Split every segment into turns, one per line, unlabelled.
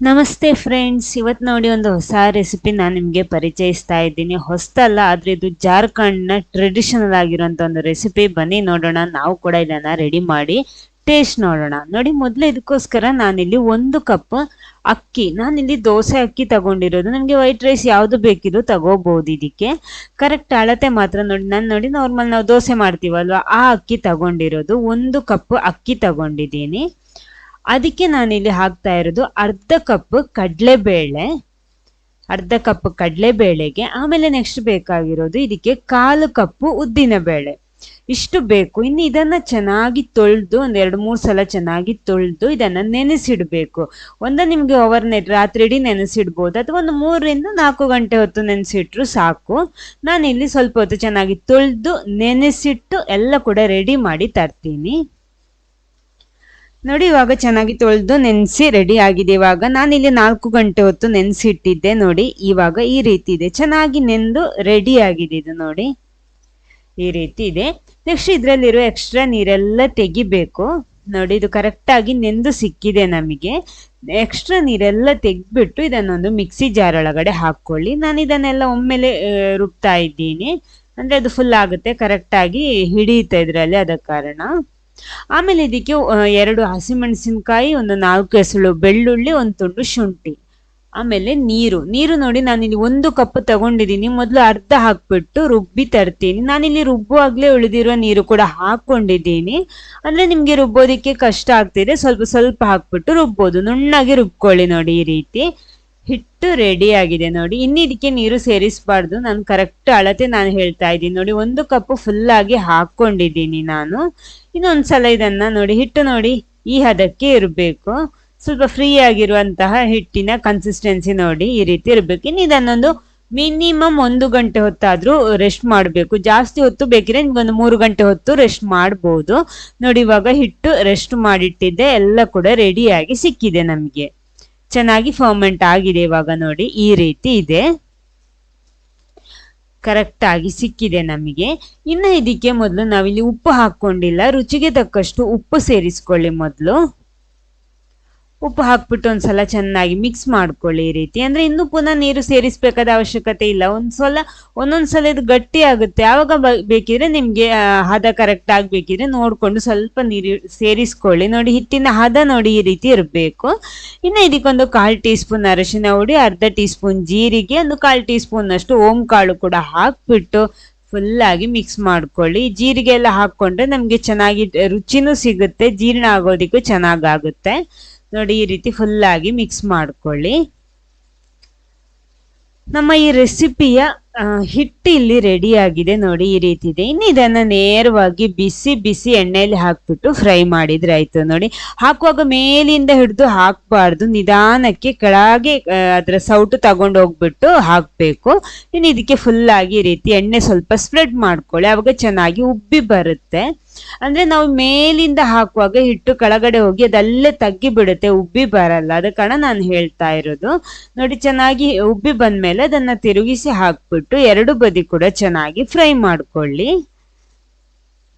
ನಮಸ್ತೆ ಫ್ರೆಂಡ್ಸ್ ಇವತ್ತು ನೋಡಿ ಒಂದು ಹೊಸ ರೆಸಿಪಿ ನಾನು ನಿಮಗೆ ಪರಿಚಯಿಸ್ತಾ ಇದ್ದೀನಿ. ಹೊಸ್ತಲ್ಲ ಆದರೆ ಇದು ಜಾರ್ಖಂಡ್ನ ಟ್ರೆಡಿಷನಲ್ ಆಗಿರೋಂಥ ಒಂದು ರೆಸಿಪಿ ಬನ್ನಿ ನೋಡೋಣ. ನಾವು ಕೂಡ ಇದನ್ನು ರೆಡಿ ಮಾಡಿ ಟೇಸ್ಟ್ ನೋಡೋಣ. ನೋಡಿ, ಮೊದಲು ಇದಕ್ಕೋಸ್ಕರ ನಾನಿಲ್ಲಿ ಒಂದು ಕಪ್ ಅಕ್ಕಿ, ನಾನಿಲ್ಲಿ ದೋಸೆ ಅಕ್ಕಿ ತಗೊಂಡಿರೋದು. ನನಗೆ ವೈಟ್ ರೈಸ್ ಯಾವುದು ಬೇಕಿದ್ರು ತಗೋಬಹುದು ಇದಕ್ಕೆ. ಕರೆಕ್ಟ್ ಅಳತೆ ಮಾತ್ರ ನೋಡಿ. ನಾನು ನೋಡಿ ನಾರ್ಮಲ್ ನಾವು ದೋಸೆ ಮಾಡ್ತೀವಲ್ವ, ಆ ಅಕ್ಕಿ ತಗೊಂಡಿರೋದು. ಒಂದು ಕಪ್ ಅಕ್ಕಿ ತಗೊಂಡಿದ್ದೀನಿ. ಅದಕ್ಕೆ ನಾನಿಲ್ಲಿ ಹಾಕ್ತಾ ಇರೋದು ಅರ್ಧ ಕಪ್ ಕಡಲೆಬೇಳೆ, ಅರ್ಧ ಕಪ್ ಕಡಲೆಬೇಳೆಗೆ, ಆಮೇಲೆ ನೆಕ್ಸ್ಟ್ ಬೇಕಾಗಿರೋದು ಇದಕ್ಕೆ ಕಾಲು ಕಪ್ಪು ಉದ್ದಿನ ಬೇಳೆ ಇಷ್ಟು ಬೇಕು. ಇನ್ನು ಇದನ್ನ ಚೆನ್ನಾಗಿ ತೊಳೆದು, ಒಂದ್ ಎರಡು ಮೂರು ಸಲ ಚೆನ್ನಾಗಿ ತೊಳೆದು ಇದನ್ನ ನೆನೆಸಿಡ್ಬೇಕು. ಒಂದ ನಿಮ್ಗೆ ಓವರ್ ನೈಟ್ ರಾತ್ರಿ ಇಡೀ ನೆನೆಸಿಡ್ಬೋದು. ಅಥವಾ ಒಂದು ಮೂರರಿಂದ ನಾಲ್ಕು ಗಂಟೆ ಹೊತ್ತು ನೆನೆಸಿಟ್ರು ಸಾಕು. ನಾನು ಇಲ್ಲಿ ಸ್ವಲ್ಪ ಹೊತ್ತು ಚೆನ್ನಾಗಿ ತೊಳೆದು, ನೆನೆಸಿಟ್ಟು ಎಲ್ಲ ಕೂಡ ರೆಡಿ ಮಾಡಿ ತರ್ತೀನಿ. ನೋಡಿ, ಇವಾಗ ಚೆನ್ನಾಗಿ ತೊಳೆದು ನೆನೆಸಿ ರೆಡಿ ಆಗಿದೆ. ಇವಾಗ ನಾನಿಲ್ಲಿ ನಾಲ್ಕು ಗಂಟೆ ಹೊತ್ತು ನೆನೆಸಿಟ್ಟಿದ್ದೆ ನೋಡಿ. ಇವಾಗ ಈ ರೀತಿ ಇದೆ. ಚೆನ್ನಾಗಿ ನೆಂದು ರೆಡಿ ಆಗಿದೆ ಇದು ನೋಡಿ. ಈ ರೀತಿ ಇದೆ. ನೆಕ್ಸ್ಟ್ ಇದರಲ್ಲಿರೋ ಎಕ್ಸ್ಟ್ರಾ ನೀರೆಲ್ಲ ತೆಗಿಬೇಕು. ನೋಡಿ, ಇದು ಕರೆಕ್ಟಾಗಿ ನೆಂದು ಸಿಕ್ಕಿದೆ ನಮಗೆ. ಎಕ್ಸ್ಟ್ರಾ ನೀರೆಲ್ಲ ತೆಗೆದ್ಬಿಟ್ಟು ಇದನ್ನೊಂದು ಮಿಕ್ಸಿ ಜಾರ್ ಒಳಗಡೆ ಹಾಕ್ಕೊಳ್ಳಿ. ನಾನು ಇದನ್ನೆಲ್ಲ ಒಮ್ಮೆಲೆ ರುಬ್ತಾ ಇದ್ದೀನಿ. ಅಂದ್ರೆ ಅದು ಫುಲ್ ಆಗುತ್ತೆ. ಕರೆಕ್ಟಾಗಿ ಹಿಡಿಯುತ್ತೆ ಇದರಲ್ಲಿ ಅದ ಕಾರಣ. ಆಮೇಲೆ ಇದಕ್ಕೆ ಎರಡು ಹಸಿಮೆಣಸಿನಕಾಯಿ ಒಂದು ನಾಲ್ಕು ಎಸಳು ಬೆಳ್ಳುಳ್ಳಿ, ಒಂದು ತುಂಡು ಶುಂಠಿ. ಆಮೇಲೆ ನೀರು. ನೀರು ನೋಡಿ ನಾನಿಲ್ಲಿ ಒಂದು ಕಪ್ ತಗೊಂಡಿದ್ದೀನಿ. ಮೊದಲು ಅರ್ಧ ಹಾಕ್ಬಿಟ್ಟು ರುಬ್ಬಿ ತರ್ತೀನಿ. ನಾನಿಲ್ಲಿ ರುಬ್ಬುವಾಗ್ಲೇ ಉಳಿದಿರೋ ನೀರು ಕೂಡ ಹಾಕೊಂಡಿದ್ದೀನಿ ಅಂದ್ರೆ ನಿಮ್ಗೆ ರುಬ್ಬೋದಿಕ್ಕೆ ಕಷ್ಟ ಆಗ್ತಿದೆ. ಸ್ವಲ್ಪ ಸ್ವಲ್ಪ ಹಾಕ್ಬಿಟ್ಟು ರುಬ್ಬೋದು. ನುಣ್ಣಗೆ ರುಬ್ಕೊಳ್ಳಿ ನೋಡಿ ಈ ರೀತಿ. ಹಿಟ್ಟು ರೆಡಿ ಆಗಿದೆ ನೋಡಿ. ಇನ್ನಿದಕ್ಕೆ ನೀರು ಸೇರಿಸಬಾರ್ದು. ನಾನು ಕರೆಕ್ಟ್ ಅಳತೆ ನಾನು ಹೇಳ್ತಾ ಇದ್ದೀನಿ ನೋಡಿ. ಒಂದು ಕಪ್ ಫುಲ್ ಆಗಿ ಹಾಕೊಂಡಿದ್ದೀನಿ ನಾನು. ಇನ್ನೊಂದ್ಸಲ ಇದನ್ನ ನೋಡಿ. ಹಿಟ್ಟು ನೋಡಿ. ಈ ಹದಕ್ಕೆ ಇರಬೇಕು. ಸ್ವಲ್ಪ ಫ್ರೀ ಆಗಿರುವಂತಹ ಹಿಟ್ಟಿನ ಕನ್ಸಿಸ್ಟೆನ್ಸಿ ನೋಡಿ ಈ ರೀತಿ ಇರಬೇಕು. ಇನ್ನು ಇದನ್ನೊಂದು ಮಿನಿಮಮ್ ಒಂದು ಗಂಟೆ ಹೊತ್ತಾದ್ರೂ ರೆಸ್ಟ್ ಮಾಡಬೇಕು. ಜಾಸ್ತಿ ಹೊತ್ತು ಬೇಕಿದ್ರೆ ನಿಮ್ಗೊಂದು ಮೂರು ಗಂಟೆ ಹೊತ್ತು ರೆಸ್ಟ್ ಮಾಡ್ಬೋದು. ನೋಡಿ, ಇವಾಗ ಹಿಟ್ಟು ರೆಸ್ಟ್ ಮಾಡಿಟ್ಟಿದ್ದೆ. ಎಲ್ಲ ಕೂಡ ರೆಡಿಯಾಗಿ ಸಿಕ್ಕಿದೆ ನಮಗೆ. ಚೆನ್ನಾಗಿ ಫರ್ಮೆಂಟ್ ಆಗಿದೆ ಇವಾಗ ನೋಡಿ, ಈ ರೀತಿ ಇದೆ. ಕರೆಕ್ಟ್ ಆಗಿ ಸಿಕ್ಕಿದೆ ನಮಗೆ. ಇನ್ನು ಇದಕ್ಕೆ ಮೊದಲು ನಾವಿಲ್ಲಿ ಉಪ್ಪು ಹಾಕ್ಕೊಂಡಿಲ್ಲ, ರುಚಿಗೆ ತಕ್ಕಷ್ಟು ಉಪ್ಪು ಸೇರಿಸ್ಕೊಳ್ಳಿ ಮೊದಲು. ಉಪ್ಪು ಹಾಕ್ಬಿಟ್ಟು ಒಂದ್ಸಲ ಚೆನ್ನಾಗಿ ಮಿಕ್ಸ್ ಮಾಡ್ಕೊಳ್ಳಿ ಈ ರೀತಿ. ಅಂದ್ರೆ ಇನ್ನು ಪುನಃ ನೀರು ಸೇರಿಸಬೇಕಾದ ಅವಶ್ಯಕತೆ ಇಲ್ಲ. ಒಂದ್ಸಲ, ಒಂದೊಂದ್ಸಲ ಇದು ಗಟ್ಟಿ ಆಗುತ್ತೆ. ಯಾವಾಗ ಬೇಕಿದ್ರೆ ನಿಮ್ಗೆ ಹದ ಕರೆಕ್ಟ್ ಆಗ್ಬೇಕಿದ್ರೆ ನೋಡ್ಕೊಂಡು ಸ್ವಲ್ಪ ನೀರು ಸೇರಿಸ್ಕೊಳ್ಳಿ. ನೋಡಿ, ಹಿಟ್ಟಿನ ಹದ ನೋಡಿ ಈ ರೀತಿ ಇರಬೇಕು. ಇನ್ನು ಇದಕ್ಕೊಂದು ಕಾಲು ಟೀ ಸ್ಪೂನ್ ಅರಶಿನ ಹುಡಿ, ಅರ್ಧ ಟೀ ಸ್ಪೂನ್ ಜೀರಿಗೆ, ಒಂದು ಕಾಲು ಟೀ ಸ್ಪೂನ್ ಅಷ್ಟು ಓಂ ಕಾಳು ಕೂಡ ಹಾಕ್ಬಿಟ್ಟು ಆಗಿ ಮಿಕ್ಸ್ ಮಾಡ್ಕೊಳ್ಳಿ. ಜೀರಿಗೆ ಎಲ್ಲ ಹಾಕೊಂಡ್ರೆ ನಮ್ಗೆ ಚೆನ್ನಾಗಿ, ರುಚಿನೂ ಸಿಗುತ್ತೆ, ಜೀರ್ಣ ಆಗೋದಿಕ್ಕೂ ಚೆನ್ನಾಗಾಗುತ್ತೆ. ನೋಡಿ, ಈ ರೀತಿ ಫುಲ್ ಆಗಿ ಮಿಕ್ಸ್ ಮಾಡ್ಕೊಳ್ಳಿ. ನಮ್ಮ ಈ ರೆಸಿಪಿಯ ಹಿಟ್ಟು ಇಲ್ಲಿ ರೆಡಿ ಆಗಿದೆ ನೋಡಿ, ಈ ರೀತಿ ಇದೆ. ಇನ್ನು ಇದನ್ನ ನೇರವಾಗಿ ಬಿಸಿ ಬಿಸಿ ಎಣ್ಣೆಯಲ್ಲಿ ಹಾಕ್ಬಿಟ್ಟು ಫ್ರೈ ಮಾಡಿದ್ರೆ ಆಯ್ತು ನೋಡಿ. ಹಾಕುವಾಗ ಮೇಲಿಂದ ಹಿಡಿದು ಹಾಕಬಾರ್ದು. ನಿಧಾನಕ್ಕೆ ಕೆಳಗೆ ಅದರ ಸೌಟು ತಗೊಂಡು ಹೋಗ್ಬಿಟ್ಟು ಹಾಕ್ಬೇಕು. ಇನ್ನು ಇದಕ್ಕೆ ಫುಲ್ ಆಗಿ ಈ ರೀತಿ ಎಣ್ಣೆ ಸ್ವಲ್ಪ ಸ್ಪ್ರೆಡ್ ಮಾಡ್ಕೊಳ್ಳಿ. ಅವಾಗ ಚೆನ್ನಾಗಿ ಉಬ್ಬಿ ಬರುತ್ತೆ. ಅಂದ್ರೆ ನಾವು ಮೇಲಿಂದ ಹಾಕುವಾಗ ಹಿಟ್ಟು ಕೆಳಗಡೆ ಹೋಗಿ ಅದಲ್ಲೇ ತಗ್ಗಿ ಬಿಡುತ್ತೆ ಉಬ್ಬಿ ಬರಲ್ಲ. ಅದ ಕಾರಣ ನಾನು ಹೇಳ್ತಾ ಇರೋದು. ನೋಡಿ, ಚೆನ್ನಾಗಿ ಉಬ್ಬಿ ಬಂದ್ಮೇಲೆ ಅದನ್ನ ತಿರುಗಿಸಿ ಹಾಕ್ಬಿಟ್ಟು ಎರಡು ಬದಿ ಕೂಡ ಚೆನ್ನಾಗಿ ಫ್ರೈ ಮಾಡ್ಕೊಳ್ಳಿ.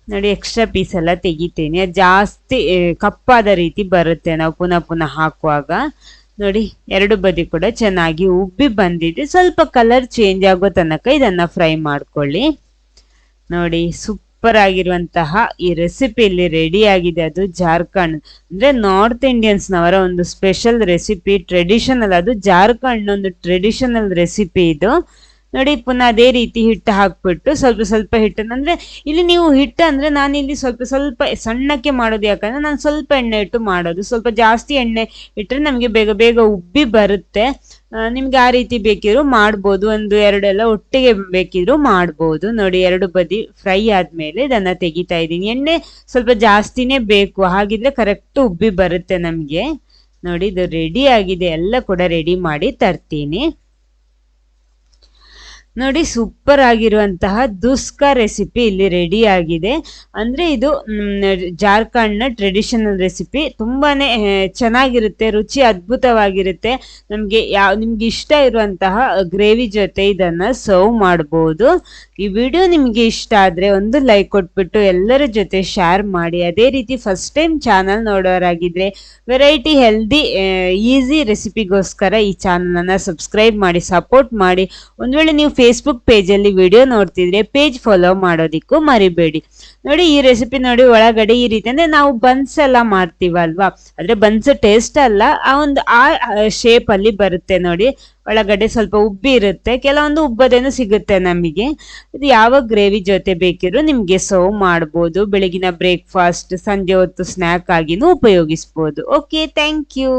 ನೋಡಿ ಎಕ್ಸ್ಟ್ರಾ ಪೀಸ್ ಎಲ್ಲ ತೆಗಿತೀನಿ. ಅದು ಜಾಸ್ತಿ ಕಪ್ಪಾದ ರೀತಿ ಬರುತ್ತೆ ನಾವು ಪುನಃ ಪುನಃ ಹಾಕುವಾಗ. ನೋಡಿ, ಎರಡು ಬದಿ ಕೂಡ ಚೆನ್ನಾಗಿ ಉಬ್ಬಿ ಬಂದಿದೆ. ಸ್ವಲ್ಪ ಕಲರ್ ಚೇಂಜ್ ಆಗೋ ತನಕ ಇದನ್ನ ಫ್ರೈ ಮಾಡ್ಕೊಳ್ಳಿ. ನೋಡಿ ಸೂಪರ್ ಆಗಿರುವಂತಹ ಈ ರೆಸಿಪಿಯಲ್ಲಿ ರೆಡಿ ಆಗಿದೆ ಅದು ಜಾರ್ಖಂಡ್. ಅಂದ್ರೆ ನಾರ್ತ್ ಇಂಡಿಯನ್ಸ್ ನವರ ಒಂದು ಸ್ಪೆಷಲ್ ರೆಸಿಪಿ ಟ್ರೆಡಿಷನಲ್ ಅದು ಜಾರ್ಖಂಡ್ ಒಂದು ಟ್ರೆಡಿಷನಲ್ ರೆಸಿಪಿ ಇದು. ನೋಡಿ ಪುನಃ ಅದೇ ರೀತಿ ಹಿಟ್ಟು ಹಾಕ್ಬಿಟ್ಟು ಸ್ವಲ್ಪ ಸ್ವಲ್ಪ ಹಿಟ್ಟನ್ನು, ಅಂದರೆ ಇಲ್ಲಿ ನೀವು ಹಿಟ್ಟು ಅಂದರೆ ನಾನು ಇಲ್ಲಿ ಸ್ವಲ್ಪ ಸ್ವಲ್ಪ ಸಣ್ಣಕ್ಕೆ ಮಾಡೋದು ಯಾಕಂದ್ರೆ ನಾನು ಸ್ವಲ್ಪ ಎಣ್ಣೆ ಇಟ್ಟು ಮಾಡೋದು. ಸ್ವಲ್ಪ ಜಾಸ್ತಿ ಎಣ್ಣೆ ಇಟ್ಟರೆ ನಮಗೆ ಬೇಗ ಬೇಗ ಉಬ್ಬಿ ಬರುತ್ತೆ. ನಿಮ್ಗೆ ಆ ರೀತಿ ಬೇಕಿದ್ರು ಮಾಡ್ಬೋದು. ಒಂದು ಎರಡೆಲ್ಲ ಒಟ್ಟಿಗೆ ಬೇಕಿದ್ರು ಮಾಡ್ಬೋದು. ನೋಡಿ ಎರಡು ಬದಿ ಫ್ರೈ ಆದ್ಮೇಲೆ ಇದನ್ನ ತೆಗಿತಾ ಇದ್ದೀನಿ. ಎಣ್ಣೆ ಸ್ವಲ್ಪ ಜಾಸ್ತಿನೇ ಬೇಕು. ಹಾಗಿದ್ರೆ ಕರೆಕ್ಟ್ ಉಬ್ಬಿ ಬರುತ್ತೆ ನಮ್ಗೆ. ನೋಡಿ ಇದು ರೆಡಿ ಆಗಿದೆ. ಎಲ್ಲ ಕೂಡ ರೆಡಿ ಮಾಡಿ ತರ್ತೀನಿ. ನೋಡಿ ಸೂಪರ್ ಆಗಿರುವಂತಹ ದುಸ್ಕ ರೆಸಿಪಿ ಇಲ್ಲಿ ರೆಡಿ ಆಗಿದೆ. ಅಂದ್ರೆ ಇದು ಜಾರ್ಖಂಡ್ನ ಟ್ರೆಡಿಷನಲ್ ರೆಸಿಪಿ ತುಂಬಾನೇ ಚೆನ್ನಾಗಿರುತ್ತೆ, ರುಚಿ ಅದ್ಭುತವಾಗಿರುತ್ತೆ. ನಮಗೆ ಯಾವ ನಿಮ್ಗೆ ಇಷ್ಟ ಇರುವಂತಹ ಗ್ರೇವಿ ಜೊತೆ ಇದನ್ನ ಸರ್ವ್ ಮಾಡ್ಬೋದು. ಈ ವಿಡಿಯೋ ನಿಮಗೆ ಇಷ್ಟ ಆದರೆ ಒಂದು ಲೈಕ್ ಕೊಟ್ಬಿಟ್ಟು ಎಲ್ಲರ ಜೊತೆ ಶೇರ್ ಮಾಡಿ. ಅದೇ ರೀತಿ ಫಸ್ಟ್ ಟೈಮ್ ಚಾನಲ್ ನೋಡೋರಾಗಿದ್ದರೆ ವೆರೈಟಿ ಹೆಲ್ದಿ ಈಸಿ ರೆಸಿಪಿಗೋಸ್ಕರ ಈ ಚಾನಲನ್ನು ಸಬ್ಸ್ಕ್ರೈಬ್ ಮಾಡಿ ಸಪೋರ್ಟ್ ಮಾಡಿ. ಒಂದು ವೇಳೆ ನೀವು ಫೇಸ್ಬುಕ್ ಪೇಜಲ್ಲಿ ವಿಡಿಯೋ ನೋಡ್ತಿದ್ರೆ ಪೇಜ್ ಫಾಲೋ ಮಾಡೋದಿಕ್ಕೂ ಮರಿಬೇಡಿ. ನೋಡಿ ಈ ರೆಸಿಪಿ ನೋಡಿ ಒಳಗಡೆ ಈ ರೀತಿ ಅಂದ್ರೆ ನಾವು ಬನ್ಸ್ ಎಲ್ಲ ಮಾಡ್ತೀವಲ್ವಾ? ಆದ್ರೆ ಬನ್ಸ್ ಟೇಸ್ಟ್ ಅಲ್ಲ, ಆ ಒಂದು ಆ ಶೇಪ್ ಅಲ್ಲಿ ಬರುತ್ತೆ ನೋಡಿ. ಒಳಗಡೆ ಸ್ವಲ್ಪ ಉಬ್ಬಿ ಇರುತ್ತೆ, ಕೆಲವೊಂದು ಉಬ್ಬದೇನು ಸಿಗುತ್ತೆ ನಮಗೆ. ಇದು ಯಾವ ಗ್ರೇವಿ ಜೊತೆ ಬೇಕಿದ್ರು ನಿಮ್ಗೆ ಸರ್ವ್ ಮಾಡ್ಬೋದು. ಬೆಳಗಿನ ಬ್ರೇಕ್ಫಾಸ್ಟ್ ಸಂಜೆ ಹೊತ್ತು ಸ್ನ್ಯಾಕ್ ಆಗಿನೂ ಉಪಯೋಗಿಸ್ಬೋದು. Okay thank you